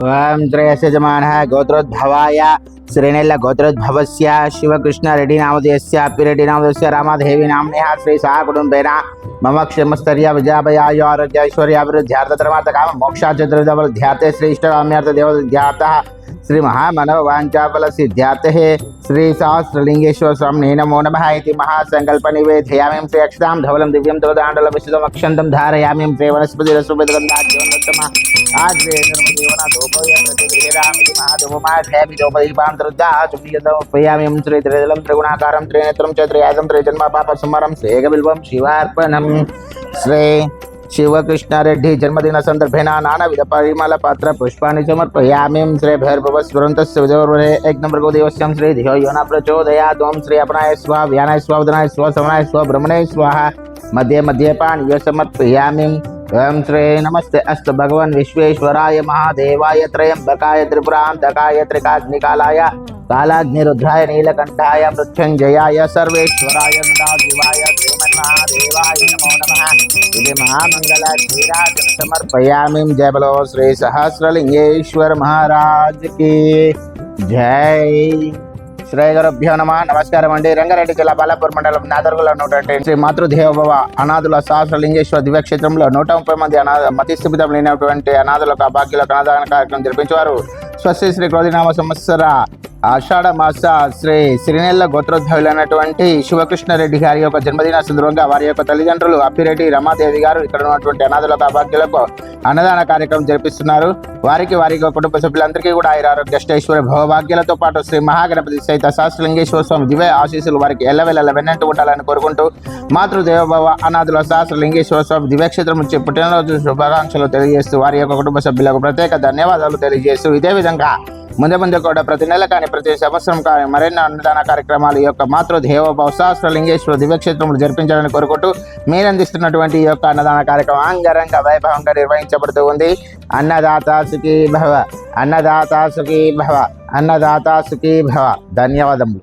ओम त्रयस्यजमानः गोत्रोद्भवाय, श्रीनेल्ल गोत्रोद्भवस्य, शिवकृष्ण रेड्डिनामधेयस्यापि रेड्डिनामधस्य रामादेवी नाम्न्यः श्रीसाकुटुम्बेन मम क्षमस्तर्य विजापयाय आरोग्यैश्वर्याभिवृद्ध्यार्थधर्मार्थकाममोक्षाचतुर्दवृद्ध्यार्थे श्रीष्टराम्यार्थदेववृद्ध्यार्थः శ్రీ ఇష్టకామ్యార్థ దేవధ్యాత శ్రీ మహామనవ వాంఛాఫల సిద్ధ్యార్థే శ్రీ సహస్రలింగేశ్వర స్వామి నమో నమ ఇది మహాసంకల్ప నివేదయామి శ్రీ అక్షతాం ధవలం దివ్యం తోదాండల విశుద్ధం అక్షంతం ధారయామి శ్రీ వనస్పతి రసోపేదగంధాజ్యోన్నతమ ఆగ్రే నిర్మదేవన దోపయామి శ్రీ త్రిదలం త్రిగుణాకారం త్రినేత్రం చ త్రిజన్మ పాప సుమరం శ్రీగబిల్వం శివార్పణం శ్రీ शिवकृष्णारेड्डी जन्मदिनसन्दर्भेण नानाविध परिमलपात्र पुष्पाणि समर्पयामिं। श्रीभैर्भव स्फुरन्तस्य विजयवर्वरे एक नंबर को श्री श्रीधियो यो न प्रचोदया दोम श्री अपनाय स्वा, व्यानाय स्व उदनाय स्व, समनाय स्व भ्रमणे स्वाहा मध्य मध्ये पाणियो समर्पयामिं। ओम श्री नमस्ते। अस्त भगवान विश्वेश्वराय महादेवाय त्रयंबकाय त्रिपुरांतकाय त्रिकाग्निकालाय త్రయంబకాయ త్రిపురాంతకాయ నీలకంఠాయ మృత్యుంజయాయ సర్వేశ్వరాయ శివాయ శ్రీమన్మహాదేవాయ నమో నమ ఇది మహామంగళ క్షీరాజన సమర్పయామి జయబలో శ్రీ సహస్రలింగేశ్వర మహారాజ్కి జై శ్రీ గురుభ్యో నమ నమస్కారం అండి రంగారెడ్డి జిల్లా బాలాపూర్ మండలం నాదర్గులో ఉన్నటువంటి శ్రీ మాతృదేవభవ అనాథుల సహస్రలింగేశ్వర దివ్యక్షేత్రంలో నూట ముప్పై మంది అనాథ మతిస్థిమితం లేనటువంటి అనాథులకు అభాగ్యులకు అన్నదాన కార్యక్రమం జరిపించేవారు. స్వస్తి శ్రీ క్రోధినామ సంవత్సర ఆషాఢ మాస శ్రీ సిరినెల్ల గోత్రోద్భవులైనటువంటి శివకృష్ణారెడ్డి గారి యొక్క జన్మదిన సందర్భంగా వారి యొక్క తల్లిదండ్రులు అప్పిరెడ్డి రమాదేవి గారు ఇక్కడ ఉన్నటువంటి అనాథులకు అభాగ్యులకు అన్నదాన కార్యక్రమం జరిపిస్తున్నారు. వారికి వారి యొక్క కుటుంబ సభ్యులందరికీ కూడా ఆయన ఆరోగ్య అష్టైశ్వర్య భవభాగ్యాలతో పాటు శ్రీ మహాగణపతి సహిత సహస్రలింగేశ్వర స్వామి దివ్య ఆశీస్సులు వారికి ఎల్లవెల్ల వెన్నట్టు ఉండాలని కోరుకుంటూ మాతృదేవభవ అనాథుల సహస్రలింగేశ్వర స్వామి దివ్యక్షేత్రం నుంచి పుట్టినరోజు శుభాకాంక్షలు తెలియజేస్తూ వారి యొక్క కుటుంబ సభ్యులకు ప్రత్యేక ధన్యవాదాలు తెలియజేస్తూ ఇదే విధంగా ముందు ముందు కూడా ప్రతి నెల కానీ ప్రతి సంవత్సరం కానీ మరెన్నో అన్నదాన కార్యక్రమాలు ఈ యొక్క మాతృదేవ సహస్రలింగేశ్వర దివ్యక్షేత్రములు జరిపించాలని కోరుకుంటూ మీరు అందిస్తున్నటువంటి ఈ యొక్క అన్నదాన కార్యక్రమం అంగరంగ వైభవంగా నిర్వహించబడుతూ ఉంది. అన్నదాత సుఖీ భవ అన్నదాత సుఖీ భవ అన్నదాత సుఖీ భవ. ధన్యవాదములు.